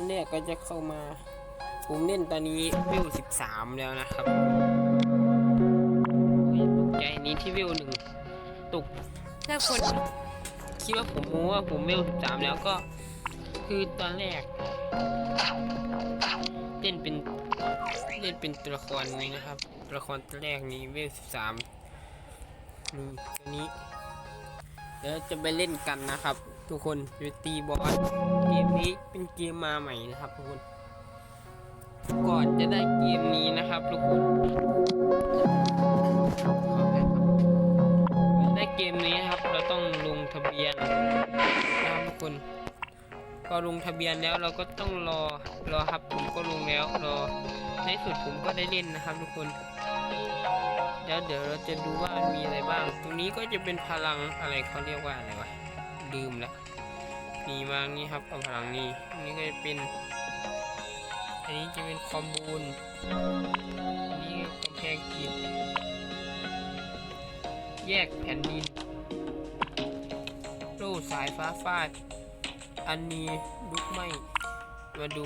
นี่ตอนแรกก็จะเข้ามา ผมเล่นตอนนี้วิว13แล้วนะครับตกใจนี้ที่วิวหนึ่งตกถ้าคนคิดว่าผมโม้ว่าผมวิว13แล้วก็ คือตอนแรกเล่นเป็นเล่นเป็นตัวละครนี้นะครับตัวละครตัวแรกนี้เวล13ตัวนี้เดี๋ยวจะไปเล่นกันนะครับ ทุกคนไปตีบอสเกมนี้เป็นเกมมาใหม่นะครับทุกคน ก่อนจะได้เกมนี้นะครับทุกคนได้เกมนี้ครับ เราต้องลงทะเบียนนะครับทุกคนพอลงทะเบียนแล้วเราก็ต้องรอรอครับผมก็ลงแล้วรอในสุดผมก็ได้เล่นนะครับทุกคนแล้วเดี๋ยวเราจะดูว่ามีอะไรบ้าง ตรงนี้ก็จะเป็นพลังอะไรเขาเรียกว่าอะไรวะ ลืมละมีมางนี่ครับเอาพลังนี้นนี้ก็จะเป็น อันนี้จะเป็นคอมบูนอันนี้กำแพงกินแยกแผ่นดินโล่สายฟ้าฟาด อันนี้ลุกไหมมาดู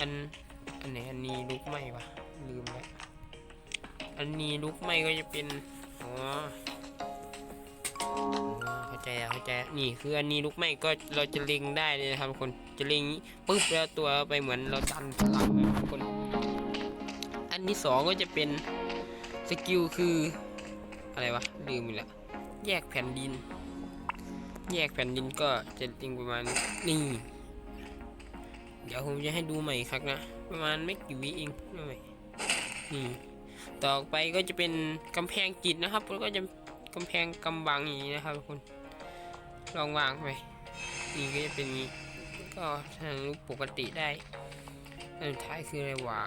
อัน อันไหนอันนี้ลุกไหมวะลืมแล้วอันนี้ลุกไหมก็จะเป็น อ๋อ ใจแล้วเข้าใจนี่คืออันนี้ลุกไหมก็เราจะเล็งได้เลยนะครับคนจะเล็งนี้ปุ๊บแล้วตัวไปเหมือนเราดันพลังนะครับทุกคน อันที่สองก็จะเป็นสกิลคืออะไรวะลืมอีกล้วแยกแผ่นดิน แยกแผ่นดินก็จะติงประมาณนี่เดี๋ยวผมจะให้ดูใหม่อีกครั้งนะ ประมาณไม่กี่วิเองไม่ไหวนี่ต่อไปก็จะเป็นกำแพงจิตนะครับแล้วก็จะกำแพงกำบังอย่างนี้นะครับทุกคน ลองวางไปนี่ก็จะเป็นนี้ก็ทางรูปปกติได้อันสุดท้ายคืออะไรวะ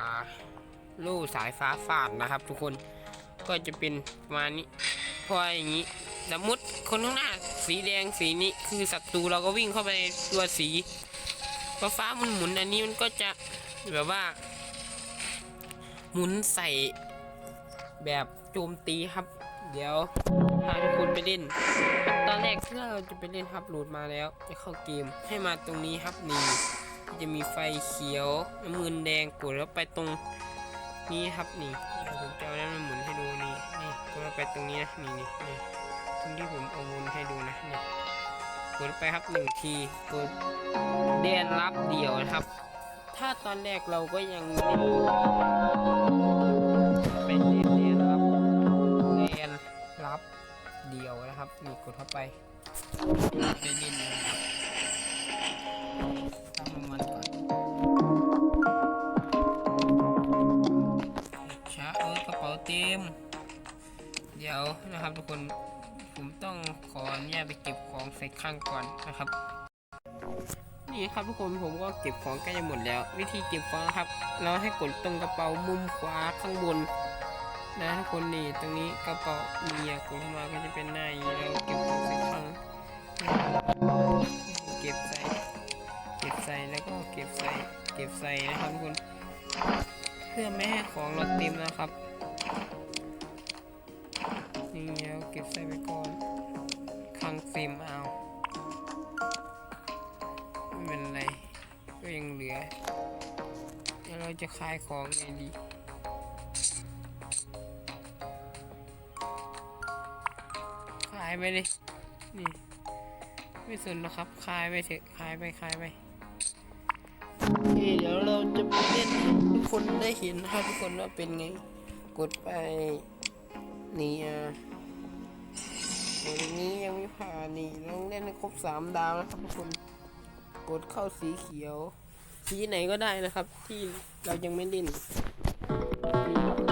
โล่สายฟ้าฟาดนะครับ ทุกคนก็จะเป็นประมาณนี้พออย่างนี้สมมติคนข้างหน้าสีแดงสีนี้คือศัตรูเราก็วิ่งเข้าไปตัวสีฟ้าฟ้ามันหมุนอันนี้มันก็จะแบบว่า หมุนใส่แบบโจมตีครับ เดี๋ยวพาทุกคนไปเล่น ตอนแรกที่เราจะไปเล่นครับโหลดมาแล้วจะเข้าเกมให้มาตรงนี้ครับนี่จะมีไฟเขียวน้ำเงินแดงกดแล้วไปตรงนี้ครับนี่ผมจะเอานั้นมาหมุนให้ดูนี่นี่กดแล้วไปตรงนี้นะนี่นี่นี่ตรงที่ผมเอาวนให้ดูนะนี่กดไปครับหนึ่งทีกดเดียนรับเดี่ยวนะครับ ถ้าตอนแรกเราก็ยังไม่ได้เป็น เดียวนะครับนี่กดเข้าไปได้เล่นนะครับตั้งมันก่อนช้าเออกระเป๋าเต็ม เดี๋ยวนะครับทุกคนผมต้องขออนุญาตไปเก็บของใส่ข้างก่อนนะครับ นี่ครับทุกคนผมก็เก็บของใกล้จะหมดแล้ว วิธีเก็บของนะครับ เราให้กดตรงกระเป๋ามุมขวาข้างบน นะทุกคนนี่ตรงนี้กระเป๋ามีอะกดเข้ามาก็จะเป็นหน้าอย่างนี้แล้วเก็บของใส่ข้างเก็บใส่เก็บใส่แล้วก็เก็บใส่เก็บใส่นะครับทุกคน เพื่อไม่ให้ของเราเต็มนะครับนี่แล้วเก็บใส่ไปก่อนคังเฟรมเอาไม่เป็นไรก็ยังเหลือแล้วเราจะขายของไงดีายไปเลยนี่ ไม่สนหรอกครับขายไปเถอะขายไปขายไปโอเคเดี๋ยวเราจะไปเล่นทุกคนได้เห็นนะครับทุกคนว่าเป็นไง กดไปนี่อะโอ้ยนี้ยังไม่ผ่านนี่ต้องเล่นให้ครบสามดาวนะครับทุกคนกดเข้าสีเขียว สีไหนก็ได้นะครับ ที่เรายังไม่เล่น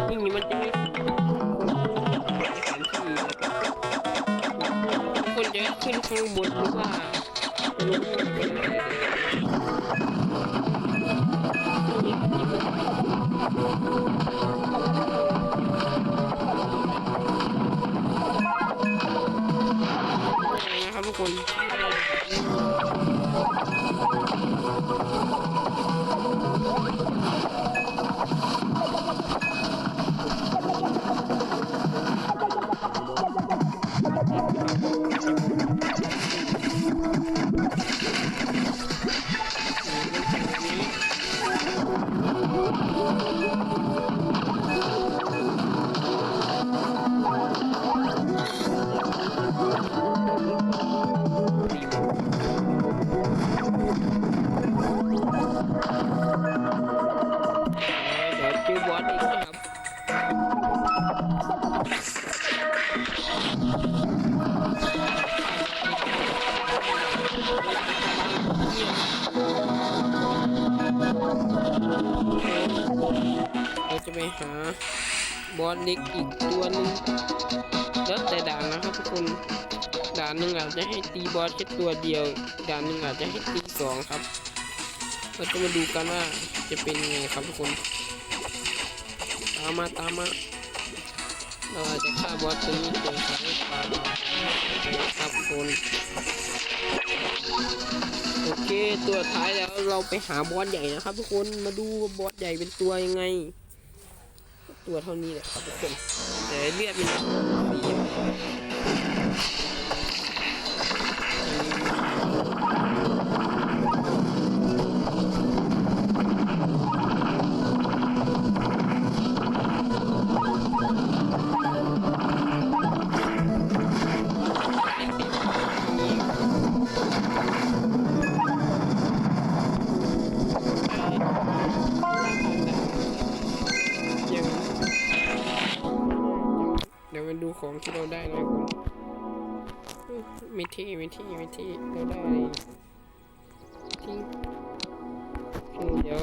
นี่มันจะมี ขึ้นข้างบนหรือว่าลงเป็นอะไรนะครับทุกคน เล็กอีกตัวหนึงแล้วแต่ด่านนะครับทุกคนด่านหนึ่งอาจจะให้ตีบอสแค่ตัวเดียว ด่านหนึ่งอาจจะให้ตีสองครับเราจะมาดูกันว่าจะเป็นยังไงครับทุกคนตามมาตามมาเราอาจจะฆ่าบอสตัวนี้ตัวสายปลาครับทุกคนโอเคตัวท้ายแล้วเราไปหาบอสใหญ่นะครับทุกคนมาดูบอสใหญ่เป็นตัวยังไง ตัวเท่านี้แหละครับทุกคนแต่เลือดมันสี ของที่เราได้นะคุณม่เท่ม่เท่ม่เท่เราได้ทิ้งเดี๋ยว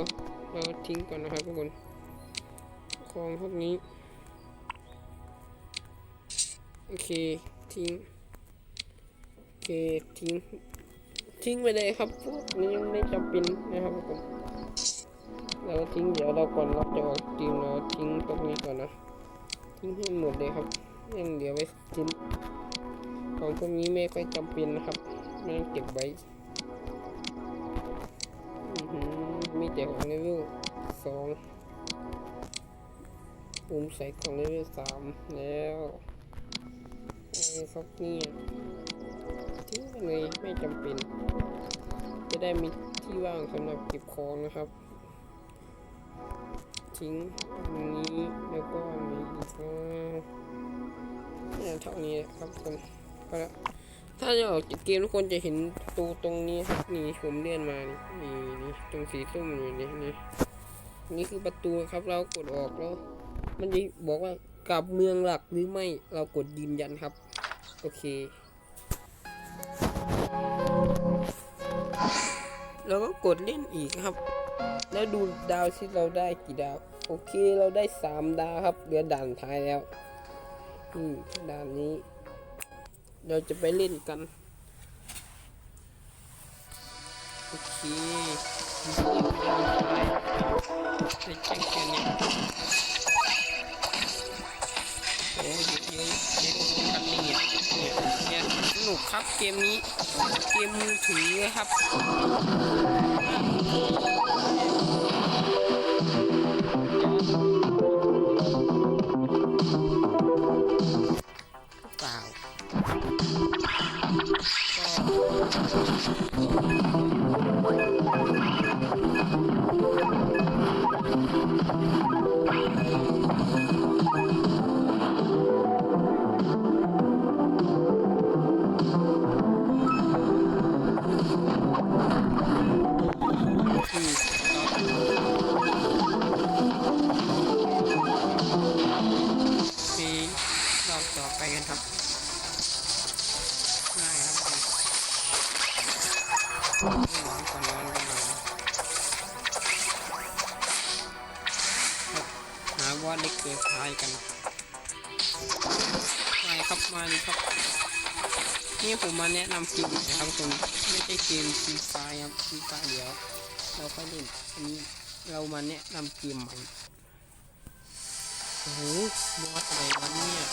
เราทิ้งก่อนนะครับทุกคนของพวกนี้โอเคทิ้งโอเคทิ้งทิ้งไปเลยครับพวกนี้ยังไม่จำเป็นนะครับทุกคนเราทิ้งเดี๋ยวเราก่อนเราจะออกทีมเราทิ้งตรงนี้ก่อนนะทิ้งให้หมดเลยครับ ยังเดี๋ยวไว้ทิ้งของพวกนี้ไม่ค่อยจำเป็นนะครับไม่ต้องเก็บไว้มีแต่ของเลเวลสองปุ่มใส่ของเลเวลสามแล้วไรครับเนี่ยทิ้งไปเลยไม่จำเป็น จะได้มีที่ว่างสำหรับเก็บของนะครับ ทิ้งอันนี้แล้วก็อันนี้อีกนะ เนี่ยเท่านี้ครับทุกคนก็แล้วถ้าจะออกจากเกมทุกคนจะเห็นตูตรงนี้ครับนี่ผมเลื่อนมานี่นี่ตรงสีส้มอยู่นี่นี่นี่คือประตูครับเรากดออกแล้ว มันจะบอกว่ากลับเมืองหลักหรือไม่เรากดยืนยันครับ โอเคแล้วก็กดเล่นอีกครับ แล้วดูดาวที่เราได้กี่ดาว โอเคเราได้สามดาวครับเหลือด่านท้ายแล้ว อืมด่านนี้ เราจะไปเล่นกัน โอเคไปแจ้งเตือนเนี่ยโอ้ยเยอะเยอะเยอะกันนี่เนี่ยเนี่ยสนุกครับเกมนี้ เกมมือถือครับ เล็กเกินท้ายกันมาครับมาเลยครับ นี่ผมมาแนะนำเกมอีกนะครับผมไม่ใช่เกมฟรีไฟครับฟรีไฟเดี๋ยว เราค่อยเล่นอันนี้เรามาแนะนำเกมใหม่โอ้โหบอสอะไรวะเนี่ย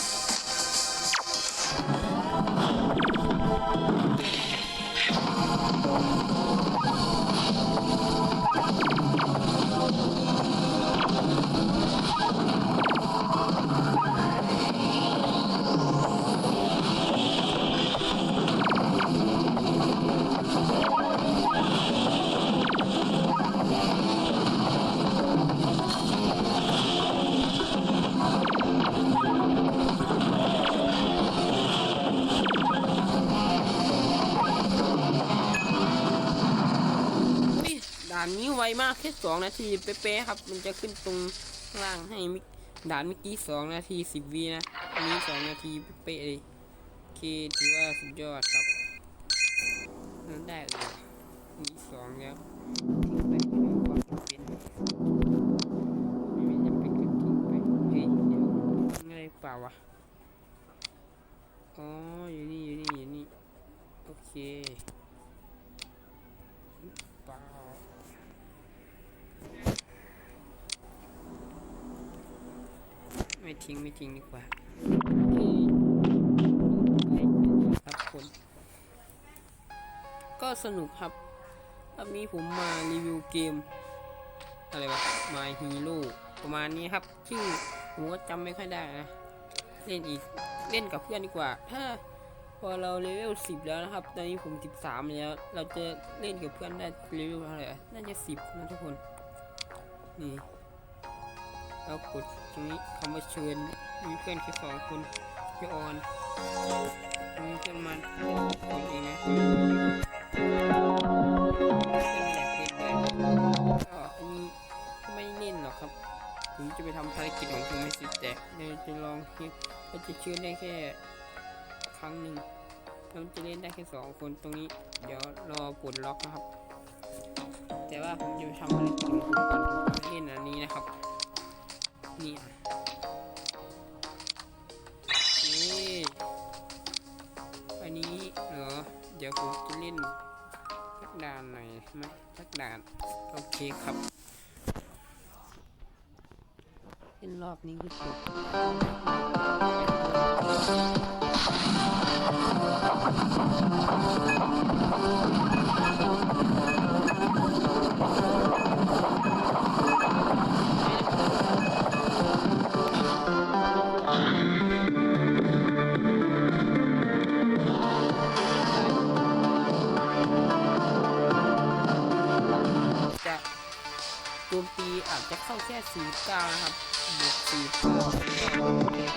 านนี้ไวมากแค่สองนาทีเป๊ะๆครับ มันจะขึ้นตรงล่างให้ด่านเมื่อกี้สองนาทีสิบวินะอันนี้สองนาทีเป๊ะๆเลยโอเคถือว่าสุดยอดครับนั่นได้เลยมีสองแล้วทิ้งไปไม่ความจำเป็นไม่จำเป็นก็ทิ้งไปเฮ้ยเดี๋ยวทิ้งอะไรเปล่าวะอ๋ออยู่นี่อยู่นี่อยู่นี่โอเคเปล่า ไม่ ทิ้งไม่ทิ้งดีกว่าครับคนก็สนุกครับรอบนี้ผมมารีวิวเกม อะไรวะ My Hero ประมาณนี้ครับ ชื่อผมก็จำไม่ค่อยได้นะ เล่นอีก เล่นกับเพื่อนดีกว่า ถ้าพอเราเลเวล10แล้วนะครับ ตอนนี้ผม13แล้ว เราจะเล่นกับเพื่อนได้เลเวลเท่าไหร่อะน่าจะ10นะทุกคน นี่ แล้วกด ตรงนี้คำว่าเชิญมีเพื่อนแค่สองคนพี่ออนมีเพื่อนมันคนเองนะไม่เล่นด้วยก็อันนี้ก็ไม่เล่นหรอกครับ ผมจะไปทำภารกิจของผมไม่สร็จแต่เดี๋ยวจะลองคลิปก็จะเชิญได้แค่ครั้งหนึ่งแล้วจะเล่นได้แค่สองคนตรงนี้ เดี๋ยวรอปลดล็อกนะครับ แต่ว่าผมจะไปทำภารกิจของผมก่อนผมเล่นอันนี้นะครับ นี่อะนี่อันนี้เหรอ เดี๋ยวผมจะเล่นสักด่านหน่อยไหมสักด่าน โอเคครับ เล่นรอบนี้คือจบ สี่เก้านะครับบวกสี่เก้าแล้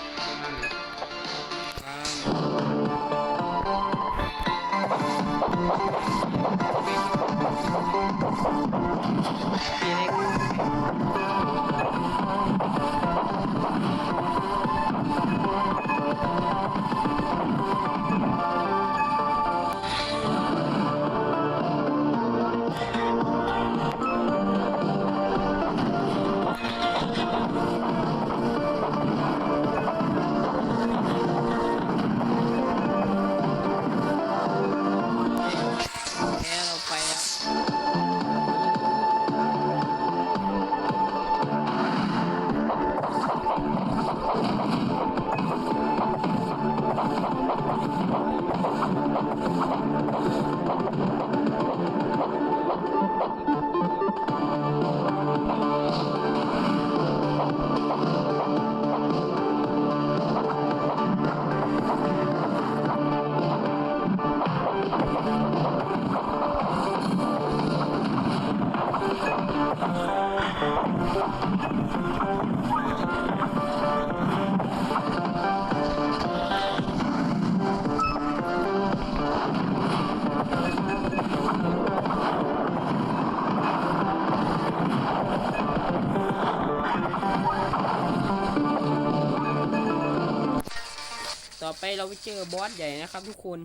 ไปเราไปเจอบอสใหญ่นะครับทุกคน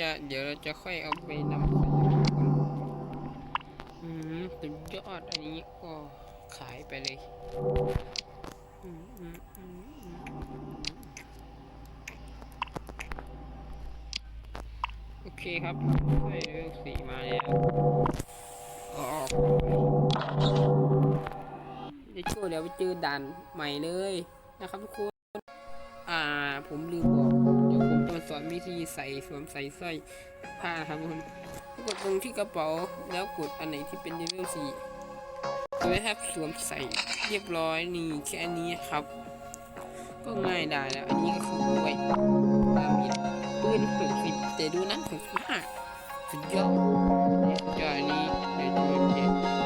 จะเดี๋ยวเราจะค่อยเอาไปนำเสนอทุกคนอืมสุดยอดอันนี้ก็ขายไปเลยอืมอืมอืมอืมโอเคครับใส่เลเวลสีมาแล้วออกเดี๋ยวช่วยเดี๋ยวไปเจอด่านใหม่เลยนะครับทุกคน วิธีใส่สวมใส่สร้อยผ้าครับทุกคนกดตรงที่กระเป๋าแล้วกดอันไหนที่เป็นเลเวลสี่โดยครับสวมใส่เรียบร้อยนี่แค่นี้ครับ ก็ง่ายได้แล้ว อันนี้ก็คือด้วยดามิดปืนหกสิบแต่ดูนั้นหกสิบห้าสุดยอดนี่ยสุดยอดอันนี้เดี๋ยวจะเปลี่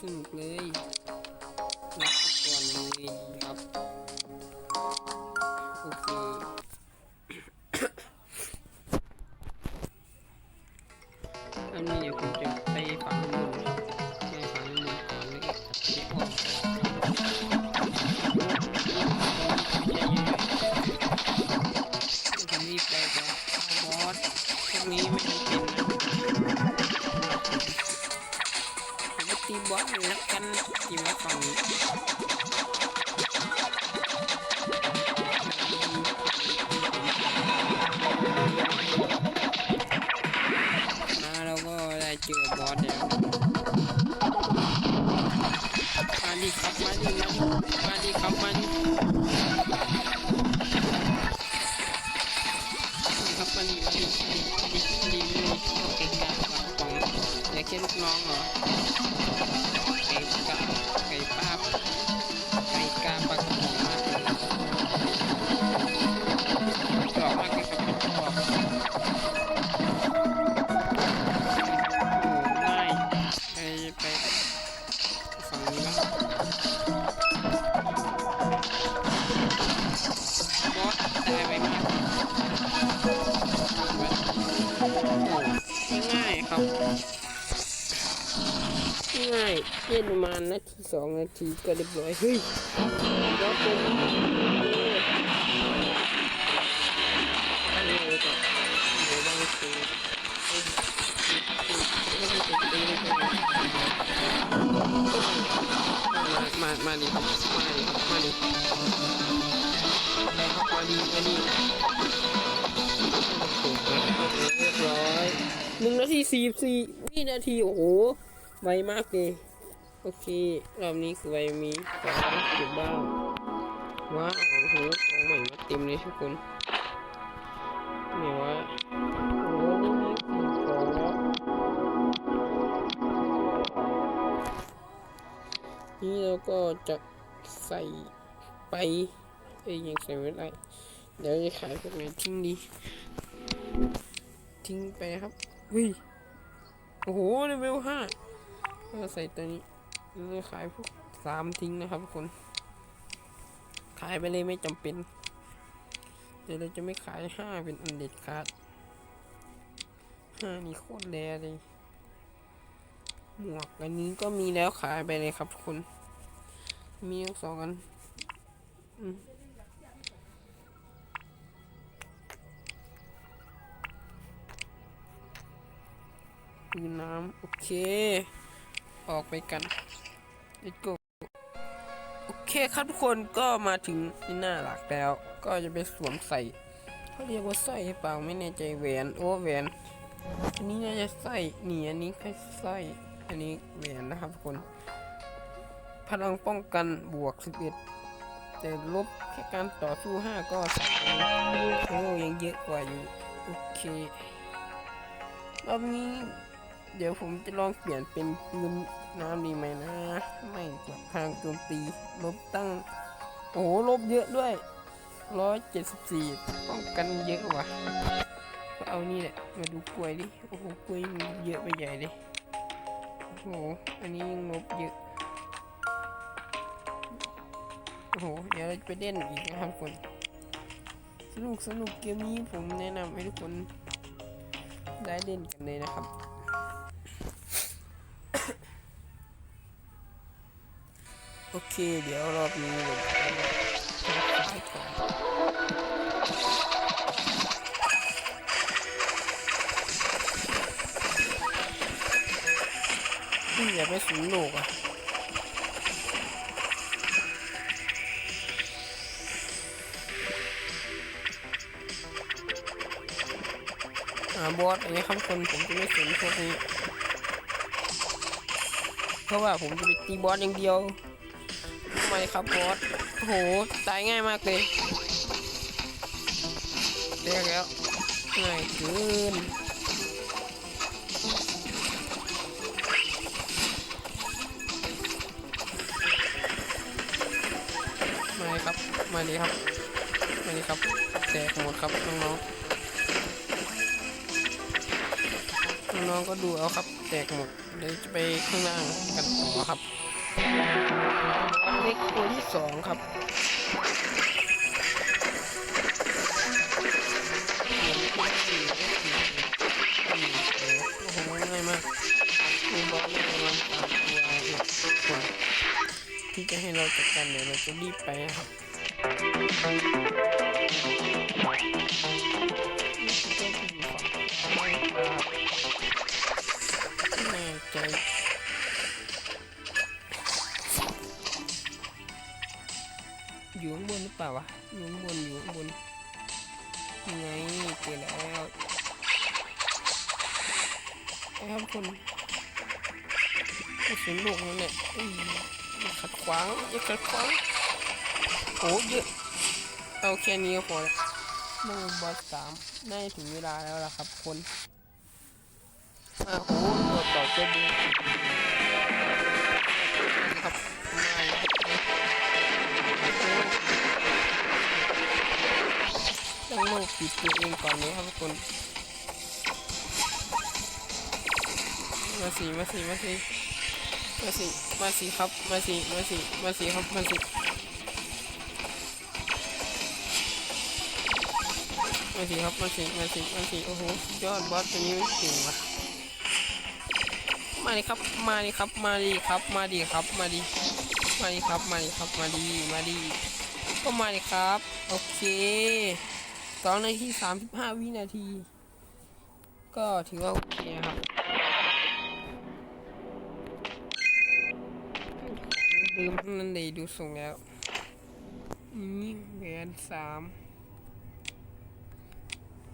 ค ละกันตีบอสฝั่งนี้ ง่ายครับง่ายเล่นประมาณนาทีสองนาทีก็เรียบร้อยเฮ้ยบอสเป็นอันนี้เลยก่อนเดี๋ยวต้องซื้อมามาดิครับมาดิครับมาดิครับมาดิมาดิ หนึ่งนาทีสี่สี่วินาที โอ้โห ไวมากเลย โอเค รอบนี้คือไวมีของอยู่บ้างว้าวโอ้โหของใหม่มาเต็มเลยทุกคนเนี่ยวะโอ้โหนี่มีของแล้วนี่เราก็จะใส่ไปเอ้ยยังใส่ไม่ได้เดี๋ยวจะขายพวกไหนทิ้งดี ทิ้งไปนะครับ เฮ้ย โอ้โหเลเวลห้าก็ใส่ตัวนี้เราจะขายพวกสามทิ้งนะครับทุกคน ขายไปเลยไม่จำเป็น เดี๋ยวเราจะไม่ขายห้าเป็นอันเด็ดขาดห้านี่โคตรแรเลย หมวกอันนี้ก็มีแล้วขายไปเลยครับทุกคน มีทั้งสองอัน อืมดูน้ำโอเค ออกไปกัน let's go โอเคครับทุกคนก็มาถึงที่หน้าหลักแล้ว ก็จะไปสวมใส่เขาเรียกว่าสร้อยเปล่าไม่แน่ใจแหวนโอ้แหวนอันนี้น่าจะสร้อยนี่อันนี้แค่สร้อยอันนี้แหวนนะครับทุกคนพลังป้องกันบวก 11 แต่ลบแค่การต่อสู้ 5 ก็สามโอ้ยังเยอะกว่าอยู่ โอเครอบนี้ เดี๋ยวผมจะลองเปลี่ยนเป็นปืนน้ำดีไหมนะ ไม่กดทางโจมตีลบตั้ง โอ้โหลบเยอะด้วย 174ป้องกันเยอะว่ะก็เอานี่แหละ มาดูกล้วยดิ โอ้โหกล้วยมันเยอะไปใหญ่เลย โอ้โห อันนี้ยังลบเยอะ โอ้โห เดี๋ยวเราจะไปเล่นอีกนะครับทุกคน สนุกสนุกเกมนี้ผมแนะนำให้ทุกคนได้เล่นกันเลยนะครับ โอเค เดี๋ยวรอบนี้เราจะเอยก่อนอย่าไปสูงโลกอะอาบอสอันนี้ครับคนผมจะไม่สนพวกนี้ เพราะว่าผมจะไปตีบอสอย่างเดียว ไมครับบอสโอ้โห ตายง่ายมากเลยเรียกแล้ว ง่ายเกินมาเลยครับ มาเลยครับ มาเลยครับแตกหมดครับน้องๆ น้องๆก็ดูเอาครับแตกหมด เดี๋ยวจะไปข้างล่างกันต่อครับ ล็กตัวที่สองครับโอ้โหง่ายมากมีบอสเลยมาณสามตัวอีกคนที่จะให้เราจัดการเดี๋ยวเราจะรีบไปครับนี่คือเจ้าที่ฝั่งไม่ใจ ปล่าวะอยู่ข้างบนอยู่ข้างบนยังไงเจอแล้วครับคนกระสุนลูกนั่นแหละอย่าขัดขวางอย่าขัดขวางโอ้เยอะเอาแค่นี้ก็พอแล้วมือบอสสามได้ถึงเวลาแล้วล่ะครับคนอ้โหตัวต่อเจ้าดู ปิดตัวเองก่อนนี้ครับทุกคนมาสิมาสิมาสิมาสิมาสิครับ มาสิมาสิมาสิครับมาสิมาสิครับมาสิมาสิมาสิโอ้โหยอดบอสตัวนี้มันเก่งว่ะมาดิครับ มาดิครับ มาดิครับ มาดิครับ มาดิมาดิครับ มาดิครับ มาดิมาดิก็มาดิครับ โอเค สองนาทีสามสิบห้าวินาที ก็ถือว่าโอเคนะครับดื่มทั้งนั้นเลยดูส่งแล้วนี่แหวนสาม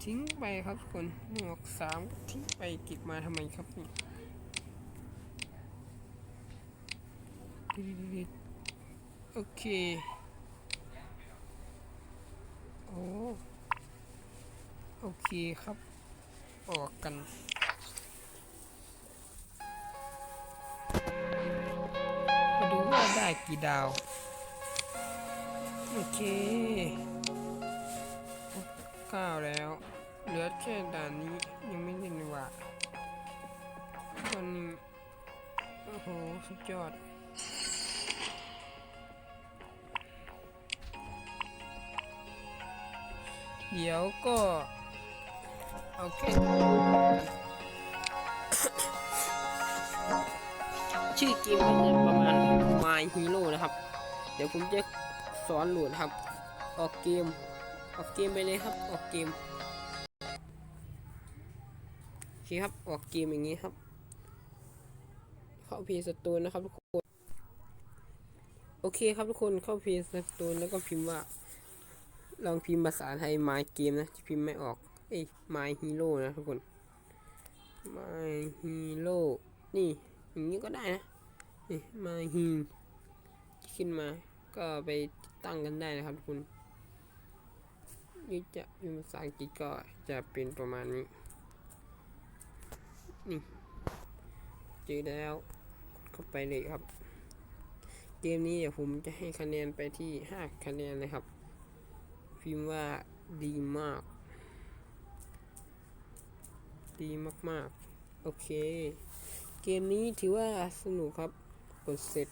ทิ้งไปครับทุกคนหมวกสามทิ้งไปเก็บมาทำไมครับเนี่ยโอเค โอ้ โอเคครับ ออกกันมาดูว่าได้กี่ดาว โอเคเก้าแล้ว เหลือแค่ด่านนี้ยังไม่เล่นว่าตอนนี้โอ้โห สุดยอดเดี๋ยวก็ โอเค ชื่อเกมมันจะประมาณ My Hero นะครับ เดี๋ยวผมจะสอนโหลดครับ ออกเกม ออกเกมไปเลยครับ ออกเกม โอเคครับ ออกเกมอย่างนี้ครับ เข้าเพย์สตูนนะครับทุกคน โอเคครับทุกคน เข้าเพย์สตูนแล้วก็พิมพ์ว่า ลองพิมพ์ภาษาไทย My Game นะที่พิมพ์ไม่ออก เอ้ย My Hero นะทุกคน My Hero นี่อย่างนี้ก็ได้นะนี่ My He ขึ้นมาก็ไปตั้งกันได้นะครับทุกคนนี่จะเป็นภาษาอังกฤษก็จะเป็นประมาณนี้นี่เจอแล้วเข้าไปเลยครับ เกมนี้เดี๋ยวผมจะให้คะแนนไปที่ 5 คะแนนเลยครับ พิมพ์ว่าดีมาก ดีมากๆ โอเค เกมนี้ถือว่าสนุกครับกดเสร็จ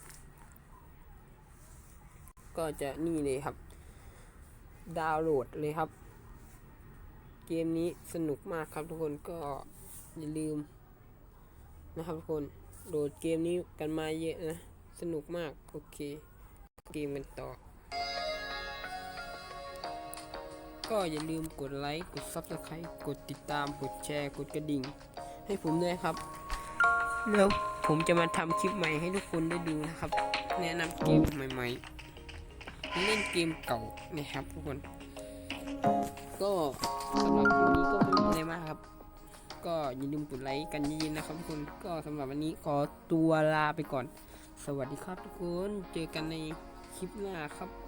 ก็จะนี่เลยครับ ดาวน์โหลดเลยครับ เกมนี้สนุกมากครับทุกคนก็อย่าลืม นะครับทุกคนโหลดเกมนี้กันมาเยอะนะ สนุกมาก โอเค เกมกันต่อ ก็อย่าลืมกดไลค์กด Subscribe กดติดตามกดแชร์กดกระดิ่ง ให้ผมด้วยครับ แล้วผมจะมาทำคลิปใหม่ให้ทุกคนได้ดูนะครับ แนะนำเกมใหม่ๆเล่นเกมเก่านะครับทุกคน ก็สำหรับคลิปนี้ก็ไม่มีอะไรมากครับ ก็อย่าลืมกดไลค์กันเย็นๆนะครับทุกคนก็สำหรับวันนี้ขอตัวลาไปก่อน สวัสดีครับทุกคน เจอกันในคลิปหน้าครับ